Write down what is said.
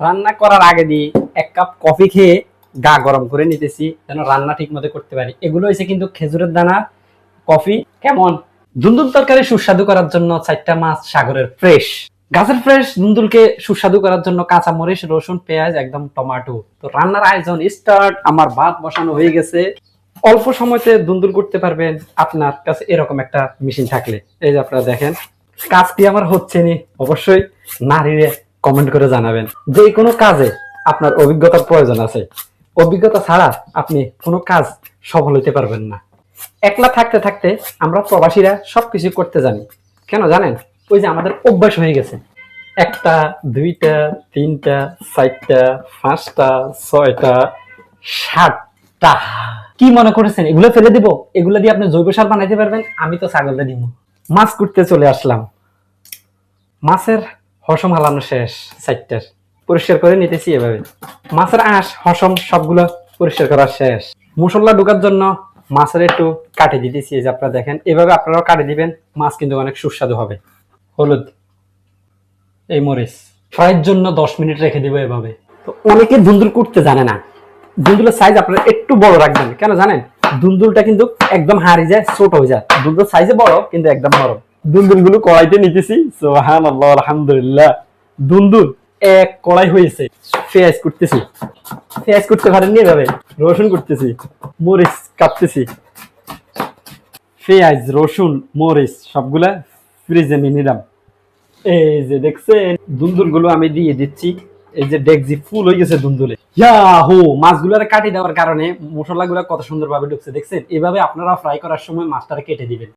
রান্না করার আগে দিয়ে এক কাপ কফি খেয়ে গা গরম করে নিতেছি, যেন রান্না ঠিক মতো করতে পারি। এগুলো হয়েছে কিন্তু খেজুরের দানা, কফি, কেমন? দুন্দুল তরকারি সুস্বাদু করার জন্য চারটা মাছ, সাগরের ফ্রেশ। গাছের ফ্রেশ দুন্দুলকে সুস্বাদু করার জন্য কাঁচা মরিচ, রসুন, পেঁয়াজ, একদম টমাটো। তো রান্নার আয়োজন স্টার্ট আমার ভাত বসানো হয়ে গেছে। অল্প সময়তে দুন্দুল করতে পারবেন, আপনার কাছে এরকম একটা মেশিন থাকলে। এই যে আপনারা দেখেন কাজটি আমার হচ্ছে নি? অবশ্যই নারীরে কমেন্ট করে জানাবেন যে কোনো কাজে আপনার অভিজ্ঞতার প্রয়োজন আছে। অভিজ্ঞতা ছাড়া আপনি কোনো কাজ সফল হতে পারবেন না। একলা থাকতে থাকতে আমরা প্রবাসীরা সবকিছু করতে জানি। কেন জানেন? ওই যে আমাদের অভ্যাস হয়ে গেছে। একটা, দুইটা, তিনটা, চারটা, পাঁচটা, ছয়টা, সাতটা। কি মনে করেছেন? এগুলো ফেলে দিব? এগুলো দিয়ে আপনি জৈব সার বানাইতে পারবেন? আমি তো ছাগলটা দিব। মাছ করতে চলে আসলাম। মাছের হসম হালানো শেষ সাইটটার পরিষ্কার করে নিতেছি এভাবে। মাছের আঁশ, হসম, সবগুলো পরিষ্কার করা শেষ। মশলা ঢোকার জন্য মাছের একটু কাটে দিতেছি যে আপনারা দেখেন। এভাবে আপনারাও কাটে দিবেন, মাছ কিন্তু অনেক সুস্বাদু হবে। হলুদ, এই মরিচ। ফ্রাইয়ের জন্য দশ মিনিট রেখে দিব এভাবে। তো অনেকে দুন্দুল করতে জানে না। দুন্দুলের সাইজ আপনারা একটু বড় রাখবেন। কেন জানেন? দুন্দুলটা কিন্তু একদম হারিয়ে যায়, ছোট হয়ে যায়। দুন্দুল সাইজে বড়, কিন্তু একদম নরম। দুন্দুলগুলো কড়াইতে নিতেছি। সোহান আল্লাহ আলহামদুলিল্লাহ। দুন্দুল এক কড়াই হয়েছে। পেঁয়াজ করতেছি। পেঁয়াজ করতে পারেননি এভাবে। রসুন করতেছি। মরিচ কাটতেছি। পেঁয়াজ রসুন, মরিচ সবগুলা ফ্রিজে নিয়ে নিলাম। এই যে দেখছেন দুন্দুলগুলো আমি দিয়ে দিচ্ছি। এই যে ডেকজি ফুল হয়ে গেছে দুন্দুলে হো মাছগুলোর কাটি দেওয়ার কারণে মশলা গুলা কত সুন্দর ভাবে ঢুকছে, দেখছেন? এভাবে আপনারা ফ্রাই করার সময় মাছটা কেটে দিবেন।